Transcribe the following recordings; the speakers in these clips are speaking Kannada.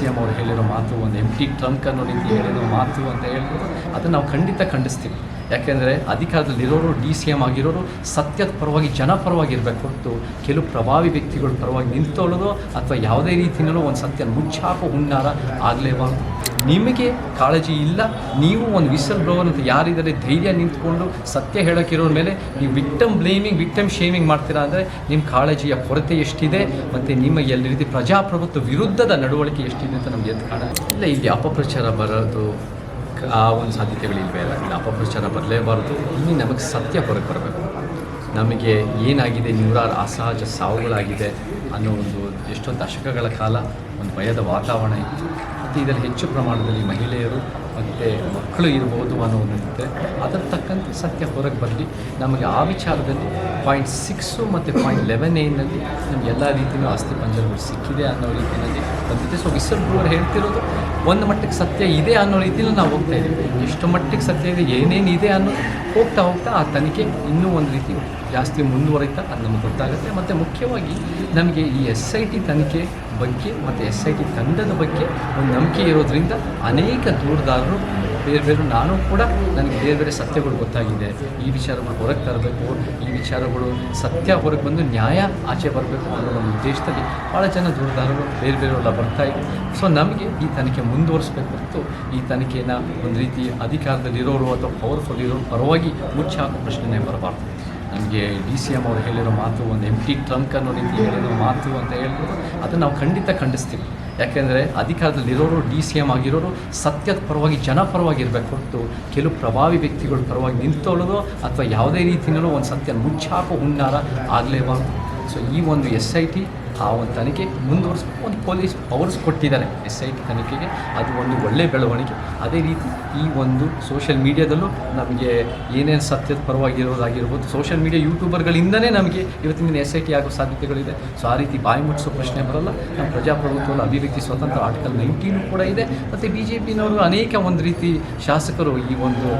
ಸಿ ಎಂ ಅವ್ರು ಹೇಳಿರೋ ಮಾತು, ಒಂದು ಎಂ ಟಿ ಟ್ರಂಕ್ ಅನ್ನೋ ರೀತಿ ಹೇಳಿರೋ ಮಾತು ಅಂತ ಹೇಳಿದ್ರು ಅದನ್ನು ನಾವು ಖಂಡಿತ ಖಂಡಿಸ್ತೀವಿ. ಯಾಕೆಂದರೆ ಅಧಿಕಾರದಲ್ಲಿರೋರು, ಡಿ ಸಿ ಎಂ ಆಗಿರೋರು ಸತ್ಯದ ಪರವಾಗಿ, ಜನ ಹೊರತು ಕೆಲವು ಪ್ರಭಾವಿ ವ್ಯಕ್ತಿಗಳ ಪರವಾಗಿ ನಿಂತೋಳೋದು ಅಥವಾ ಯಾವುದೇ ರೀತಿಯಲ್ಲೂ ಒಂದು ಸತ್ಯ ಮುಚ್ಚಾಕೋ ಹುನ್ನಾರ ಆಗಲೇಬಾರ್ದು. ನಿಮಗೆ ಕಾಳಜಿ ಇಲ್ಲ, ನೀವು ಒಂದು ವಿಸಲ್ ಬ್ಲೋವರ್ ಅಂತ ಯಾರಿದ್ದಾರೆ ಧೈರ್ಯ ನಿಂತ್ಕೊಂಡು ಸತ್ಯ ಹೇಳೋಕ್ಕಿರೋರ ಮೇಲೆ ನೀವು ವಿಕ್ಟಮ್ ಬ್ಲೇಮಿಂಗ್, ವಿಕ್ಟಮ್ ಶೇಮಿಂಗ್ ಮಾಡ್ತೀರಾ ಅಂದರೆ ನಿಮ್ಮ ಕಾಳಜಿಯ ಕೊರತೆ ಎಷ್ಟಿದೆ ಮತ್ತು ನಿಮ್ಮ ಎಲ್ಲ ರೀತಿ ಪ್ರಜಾಪ್ರಭುತ್ವ ವಿರುದ್ಧದ ನಡವಳಿಕೆ ಎಷ್ಟಿದೆ ಅಂತ ನಮಗೆ ಎದ್ದು ಕಾಣ ಇಲ್ಲ ಇಲ್ಲಿ ಅಪಪ್ರಚಾರ ಬರೋದು ಆ ಒಂದು ಸಾಧ್ಯತೆಗಳಿಲ್ವೇ ಇಲ್ಲ ಅಪಪ್ರಚಾರ ಬರಲೇಬಾರ್ದು. ಇಲ್ಲಿ ನಮಗೆ ಸತ್ಯ ಹೊರಗೆ ಬರಬೇಕು. ನಮಗೆ ಏನಾಗಿದೆ, ನೂರಾರು ಅಸಹಜ ಸಾವುಗಳಾಗಿದೆ ಅನ್ನೋ ಒಂದು ಎಷ್ಟೊಂದು ದಶಕಗಳ ಕಾಲ ಒಂದು ಭಯದ ವಾತಾವರಣ ಇತ್ತು. ಮತ್ತು ಇದರಲ್ಲಿ ಹೆಚ್ಚು ಪ್ರಮಾಣದಲ್ಲಿ ಮಹಿಳೆಯರು ಮತ್ತು ಮಕ್ಕಳು ಇರ್ಬೋದು ಅನ್ನೋ ಒಂದಿರುತ್ತೆ ಅದರ ತಕ್ಕಂತೆ ಸತ್ಯ ಹೊರಗೆ ಬರಲಿ. ನಮಗೆ ಆ ವಿಚಾರದಲ್ಲಿ ಪಾಯಿಂಟ್ ಸಿಕ್ಸು ಮತ್ತು ಪಾಯಿಂಟ್ ಲೆವೆನ್ ಏನಲ್ಲಿ ನಮ್ಗೆ ಎಲ್ಲ ರೀತಿಯೂ ಆಸ್ತಿ ಪಂಜರಗಳು ಸಿಕ್ಕಿದೆ ಅನ್ನೋ ರೀತಿಯಲ್ಲಿ ಬಂದಿದೆ. ಸೊ ವಿಸಲ್ ಬ್ಲೋವರ್ ಹೇಳ್ತಿರೋದು ಒಂದು ಮಟ್ಟಕ್ಕೆ ಸತ್ಯ ಇದೆ ಅನ್ನೋ ರೀತಿಯಲ್ಲಿ ನಾವು ಹೋಗ್ತಾ ಇದ್ದೀವಿ. ಎಷ್ಟು ಮಟ್ಟಿಗೆ ಸತ್ಯ ಇದೆ ಏನೇನು ಇದೆ ಅನ್ನೋ ಹೋಗ್ತಾ ಹೋಗ್ತಾ ಆ ತನಿಖೆ ಇನ್ನೂ ಒಂದು ರೀತಿ ಜಾಸ್ತಿ ಮುಂದುವರಿತಾ ಅದು ನಮ್ಗೆ ಗೊತ್ತಾಗುತ್ತೆ. ಮತ್ತು ಮುಖ್ಯವಾಗಿ ನಮಗೆ ಈ ಎಸ್ ಐ ಟಿ ತನಿಖೆ ಬಗ್ಗೆ ಮತ್ತು ಎಸ್ ಐ ಟಿ ತಂಡದ ಬಗ್ಗೆ ಒಂದು ನಂಬಿಕೆ ಇರೋದ್ರಿಂದ ಅನೇಕ ದೂರದಾರರು ಬೇರೆ ಬೇರೆ ನಾನು ಕೂಡ ನನಗೆ ಬೇರೆ ಬೇರೆ ಸತ್ಯಗಳು ಗೊತ್ತಾಗಿದೆ. ಈ ವಿಚಾರಗಳು ಹೊರಗೆ ತರಬೇಕು. ಈ ವಿಚಾರಗಳು ಸತ್ಯ ಹೊರಗೆ ಬಂದು ನ್ಯಾಯ ಆಚೆ ಬರಬೇಕು ಅನ್ನೋ ಒಂದು ಉದ್ದೇಶದಲ್ಲಿ ಭಾಳ ಜನ ದೂರದಾರರು ಬೇರೆ ಬೇರೆಯವರೆಲ್ಲ ಬರ್ತಾ ಸೊ ನಮಗೆ ಈ ತನಿಖೆ ಮುಂದುವರಿಸಬೇಕು ಹೊರತು ಈ ತನಿಖೆನ ಒಂದು ರೀತಿ ಅಧಿಕಾರದಲ್ಲಿರೋರು ಅಥವಾ ಪವರ್ಫುಲ್ ಇರೋರು ಪರವಾಗಿ ಮುಚ್ಚಾಕೋ ಪ್ರಶ್ನೆನೇ ಬರಬಾರ್ದು. ನಮಗೆ ಡಿ ಸಿ ಎಂ ಅವ್ರು ಹೇಳಿರೋ ಮಾತು, ಒಂದು ಎಂ ಟಿ ಟ್ರಂಕ್ ಅನ್ನೋ ರೀತಿ ಹೇಳಿರೋ ಮಾತು ಅಂತ ಹೇಳ್ಬೋದು. ಅದನ್ನು ನಾವು ಖಂಡಿತ ಖಂಡಿಸ್ತೀವಿ. ಯಾಕೆಂದರೆ ಅಧಿಕಾರದಲ್ಲಿರೋರು ಡಿ ಸಿ ಎಂ ಆಗಿರೋರು ಸತ್ಯದ ಪರವಾಗಿ, ಜನ ಪರವಾಗಿ ಇರಬೇಕು ಹೊರತು ಕೆಲವು ಪ್ರಭಾವಿ ವ್ಯಕ್ತಿಗಳ ಪರವಾಗಿ ನಿಂತೋಳೋದು ಅಥವಾ ಯಾವುದೇ ರೀತಿಯಲ್ಲೂ ಒಂದು ಸತ್ಯ ಮುಚ್ಚಾಕೋ ಹುನ್ನಾರ ಆಗಲೇಬಾರ್ದು. ಸೊ ಈ ಒಂದು ಎಸ್ ಐ ಟಿ ಆ ಒಂದು ತನಿಖೆ ಮುಂದುವರಿಸ್ಬೇಕು ಒಂದು ಪೊಲೀಸ್ ಪವರ್ಸ್ ಕೊಟ್ಟಿದ್ದಾರೆ ಎಸ್ ಐ ಟಿ ತನಿಖೆಗೆ. ಅದು ಒಂದು ಒಳ್ಳೆಯ ಬೆಳವಣಿಗೆ. ಅದೇ ರೀತಿ ಈ ಒಂದು ಸೋಷಿಯಲ್ ಮೀಡಿಯಾದಲ್ಲೂ ನಮಗೆ ಏನೇನು ಸತ್ಯದ ಪರವಾಗಿರೋದಾಗಿರ್ಬೋದು ಸೋಷಿಯಲ್ ಮೀಡಿಯಾ ಯೂಟ್ಯೂಬರ್ಗಳಿಂದನೇ ನಮಗೆ ಇವತ್ತಿನ ದಿನ ಎಸ್ ಐ ಟಿ ಆಗೋ ಸಾಧ್ಯತೆಗಳಿದೆ. ಸೊ ಆ ರೀತಿ ಬಾಯಿ ಮುಟ್ಟಿಸೋ ಪ್ರಶ್ನೆ ಬರಲ್ಲ. ನಮ್ಮ ಪ್ರಜಾಪ್ರಭುತ್ವದ ಅಭಿವ್ಯಕ್ತಿ ಸ್ವತಂತ್ರ ಆರ್ಟಿಕಲ್ ನೈನ್ಟೀನು ಕೂಡ ಇದೆ. ಮತ್ತು ಬಿ ಜೆ ಪಿನವರು ಅನೇಕ ಒಂದು ರೀತಿ ಶಾಸಕರು ಈ ಒಂದು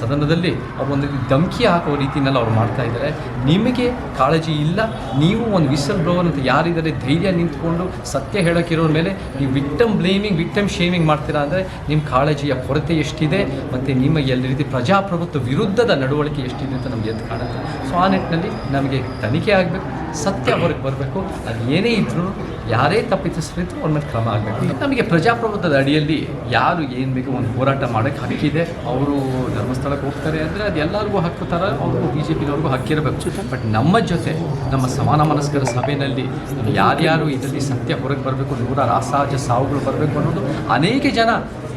ಸದನದಲ್ಲಿ ಅವ್ರು ಒಂದು ರೀತಿ ಧಮಕಿ ಹಾಕೋ ರೀತಿನೆಲ್ಲ ಅವ್ರು ಮಾಡ್ತಾ ಇದ್ದಾರೆ. ನಿಮಗೆ ಕಾಳಜಿ ಇಲ್ಲ. ನೀವು ಒಂದು ವಿಸಲ್ ಬ್ಲೋವರ್ ಅಂತ ಯಾರಿದ್ದಾರೆ ಧೈರ್ಯ ನಿಂತ್ಕೊಂಡು ಸತ್ಯ ಹೇಳೋಕ್ಕಿರೋರ ಮೇಲೆ ನೀವು ವಿಕ್ಟಮ್ ಬ್ಲೇಮಿಂಗ್ ವಿಕ್ಟಮ್ ಶೇಮಿಂಗ್ ಮಾಡ್ತೀರಾ ಅಂದರೆ ನಿಮ್ಮ ಕಾಳಜಿಯ ಕೊರತೆ ಎಷ್ಟಿದೆ ಮತ್ತು ನಿಮ್ಮ ಎಲ್ಲ ರೀತಿ ಪ್ರಜಾಪ್ರಭುತ್ವ ವಿರುದ್ಧದ ನಡವಳಿಕೆ ಎಷ್ಟಿದೆ ಅಂತ ನಮಗೆ ಎದ್ದು ಕಾಣುತ್ತೆ. ಸೊ ಆ ನಿಟ್ಟಿನಲ್ಲಿ ನಮಗೆ ತನಿಖೆ ಆಗಬೇಕು, ಸತ್ಯ ಹೊರಗೆ ಬರಬೇಕು, ಅದು ಏನೇ ಇದ್ರೂ ಯಾರೇ ತಪ್ಪಿತಸ್ಥರಿದ್ರು ಅವ್ರ ಮೇಲೆ ಕ್ರಮ ಆಗಬೇಕು. ನಮಗೆ ಪ್ರಜಾಪ್ರಭುತ್ವದ ಅಡಿಯಲ್ಲಿ ಯಾರು ಏನು ಬೇಕು ಒಂದು ಹೋರಾಟ ಮಾಡೋಕ್ಕೆ ಹಕ್ಕಿದೆ. ಅವರು ಧರ್ಮಸ್ಥಳಕ್ಕೆ ಹೋಗ್ತಾರೆ ಅಂದರೆ ಅದು ಎಲ್ಲರಿಗೂ ಹಕ್ಕು ಥರ ಅವ್ರಿಗೂ ಬಿ ಜೆ ಪಿನವ್ರಿಗೂ ಹಕ್ಕಿರಬೇಕು ಬಟ್ ನಮ್ಮ ಜೊತೆ, ನಮ್ಮ ಸಮಾನ ಮನಸ್ಕರ ಸಭೆಯಲ್ಲಿ ಯಾರ್ಯಾರು ಇದರಲ್ಲಿ ಸತ್ಯ ಹೊರಗೆ ಬರಬೇಕು, ನೂರಾರು ಅಸಹಜ ಸಾವುಗಳು ಬರಬೇಕು ಅನ್ನೋದು ಅನೇಕ ಜನ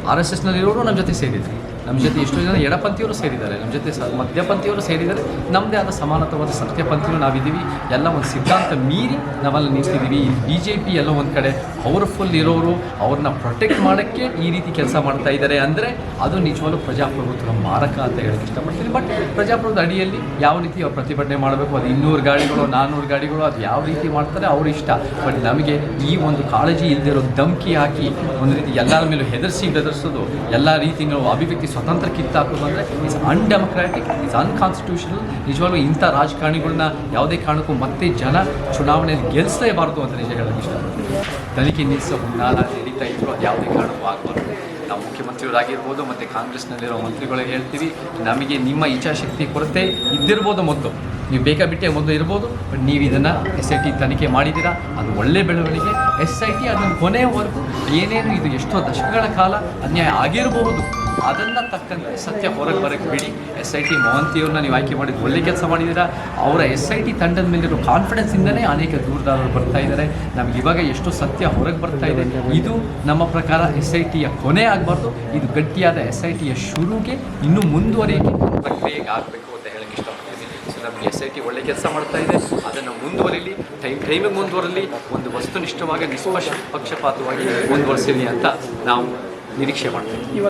ಆರ್ ಎಸ್ ಎಸ್ನಲ್ಲಿರೋರು ನಮ್ಮ ಜೊತೆ ಸೇರಿದ್ರು ನಮ್ಮ ಜೊತೆ ಎಷ್ಟೋ ಜನ ಎಡಪಂಥಿಯವರು ಸೇರಿದ್ದಾರೆ. ನಮ್ಮ ಜೊತೆ ಸ ಮಧ್ಯಪಂಥಿಯವರು ಸೇರಿದ್ದಾರೆ. ನಮ್ಮದೇ ಆದ ಸಮಾನತವಾದ ಸತ್ಯಪಂಥಿಗಳು ನಾವಿದ್ದೀವಿ. ಎಲ್ಲ ಒಂದು ಸಿದ್ಧಾಂತ ಮೀರಿ ನಾವೆಲ್ಲ ನಿಂತಿದ್ದೀವಿ. ಬಿ ಜೆ ಪಿ ಎಲ್ಲ ಒಂದು ಕಡೆ ಪವರ್ಫುಲ್ ಇರೋರು, ಅವ್ರನ್ನ ಪ್ರೊಟೆಕ್ಟ್ ಮಾಡೋಕ್ಕೆ ಈ ರೀತಿ ಕೆಲಸ ಮಾಡ್ತಾ ಇದ್ದಾರೆ ಅಂದರೆ ಅದು ನಿಜವಾಗ್ಲೂ ಪ್ರಜಾಪ್ರಭುತ್ವದ ಮಾರಕ ಅಂತ ಹೇಳೋಕ್ಕೆ ಇಷ್ಟಪಡ್ತೀನಿ. ಬಟ್ ಪ್ರಜಾಪ್ರಭುತ್ವದ ಅಡಿಯಲ್ಲಿ ಯಾವ ರೀತಿ ಅವ್ರು ಪ್ರತಿಭಟನೆ ಮಾಡಬೇಕು? ಅದು ಇನ್ನೂರು ಗಾಡಿಗಳು, ನಾನ್ನೂರು ಗಾಡಿಗಳು, ಅದು ಯಾವ ರೀತಿ ಮಾಡ್ತಾರೆ? ಅವ್ರ ಇಷ್ಟ. ಬಟ್ ನಮಗೆ ಈ ಒಂದು ಕಾಳಜಿ ಇಲ್ಲದಿರೋ ಧಮಕಿ ಹಾಕಿ ಒಂದು ರೀತಿ ಎಲ್ಲರ ಮೇಲೂ ಹೆದರಿಸಿ ಬೆದರಿಸೋದು, ಎಲ್ಲ ರೀತಿಗಳು ಅಭಿವ್ಯಕ್ತಿ ಸ್ವತಂತ್ರ ಕಿತ್ತಾಕೋದು ಅಂದರೆ ಇಟ್ಸ್ ಅನ್ಡೆಮೊಕ್ರಾಟಿಕ್ ಇಟ್ಸ್ ಅನ್ಕಾನ್ಸ್ಟಿಟ್ಯೂಷನಲ್ ನಿಜವಾಗ್ಲೂ ಇಂಥ ರಾಜಕಾರಣಿಗಳನ್ನ ಯಾವುದೇ ಕಾರಣಕ್ಕೂ ಮತ್ತೆ ಜನ ಚುನಾವಣೆಯಲ್ಲಿ ಗೆಲ್ಲಿಸಲೇಬಾರ್ದು ಅಂತ ನಿಜ ಹೇಳೋಕ್ಕೆ ಇಷ್ಟಪಡ್ತೀನಿ ತನಿಖೆ ನಿಲ್ಲಿಸೋ ಹುನ್ನಾರ ನಡೀತಾ ಇದ್ರು ಯಾವುದೇ ಕಾರಣಕ್ಕೂ ಆಗಬಾರ್ದು. ನಾವು ಮುಖ್ಯಮಂತ್ರಿಗಳಾಗಿರ್ಬೋದು, ಮತ್ತು ಕಾಂಗ್ರೆಸ್ನಲ್ಲಿರೋ ಮಂತ್ರಿಗಳಿಗೆ ಹೇಳ್ತೀವಿ, ನಮಗೆ ನಿಮ್ಮ ಇಚ್ಛಾಶಕ್ತಿ ಕೊರತೆ ಇದ್ದಿರ್ಬೋದು ಮೊದಲು. ನೀವು ಬೇಕಾಬಿಟ್ಟೆ ಮೊದಲು ಇರ್ಬೋದು ಬಟ್ ನೀವು ಇದನ್ನು ಎಸ್ ಐ ಟಿ ತನಿಖೆ ಮಾಡಿದ್ದೀರಾ, ಅದು ಒಳ್ಳೆ ಬೆಳವಣಿಗೆ. ಎಸ್ ಐ ಟಿ ಅದನ್ನು ಕೊನೆಯವರೆಗೂ ಏನೇನು ಇದು ಎಷ್ಟೋ ದಶಕಗಳ ಕಾಲ ಅನ್ಯಾಯ ಆಗಿರಬಹುದು ಅದನ್ನು ತಕ್ಕಂತೆ ಸತ್ಯ ಹೊರಗೆ ಬರೋಕ್ಕೆ ಬಿಡಿ. ಎಸ್ ಐ ಟಿ ಮೋಹಂತಿಯವ್ರನ್ನ ನೀವು ಆಯ್ಕೆ ಮಾಡಿದ್ದು ಒಳ್ಳೆ ಕೆಲಸ ಮಾಡಿದ್ದೀರಾ? ಅವರ ಎಸ್ ಐ ಟಿ ತಂಡದ ಮೇಲಿರೋ ಕಾನ್ಫಿಡೆನ್ಸಿಂದಲೇ ಅನೇಕ ದೂರದಾರರು ಬರ್ತಾ ಇದ್ದಾರೆ. ನಮ್ಗೆ ಇವಾಗ ಎಷ್ಟು ಸತ್ಯ ಹೊರಗೆ ಬರ್ತಾ ಇದೆ. ಇದು ನಮ್ಮ ಪ್ರಕಾರ ಎಸ್ ಐ ಟಿಯ ಕೊನೆ ಆಗಬಾರ್ದು. ಇದು ಗಟ್ಟಿಯಾದ ಎಸ್ ಐ ಟಿಯ ಶುರುಗೆ ಇನ್ನೂ ಮುಂದುವರಿಯೋಕ್ಕೆ ಪ್ರಕ್ರಿಯೆಗೆ ಆಗಬೇಕು ಅಂತ ಹೇಳಕ್ಕೆ ಇಷ್ಟಪಡ್ತೀನಿ. ಸೊ ನಮಗೆ ಎಸ್ ಐ ಟಿ ಒಳ್ಳೆ ಕೆಲಸ ಮಾಡ್ತಾ ಇದೆ. ಅದನ್ನು ಮುಂದುವರಿಲಿ ಟೈಮ್ ಟೈಮಿಗೆ ಮುಂದುವರಲಿ, ಒಂದು ವಸ್ತುನಿಷ್ಠವಾಗಿ, ನಿಷ್ಪಕ್ಷ ಪಕ್ಷಪಾತವಾಗಿ ಮುಂದುವರಿಸಲಿ ಅಂತ ನಾವು ನಿರೀಕ್ಷೆ ಮಾಡ್ತೀವಿ.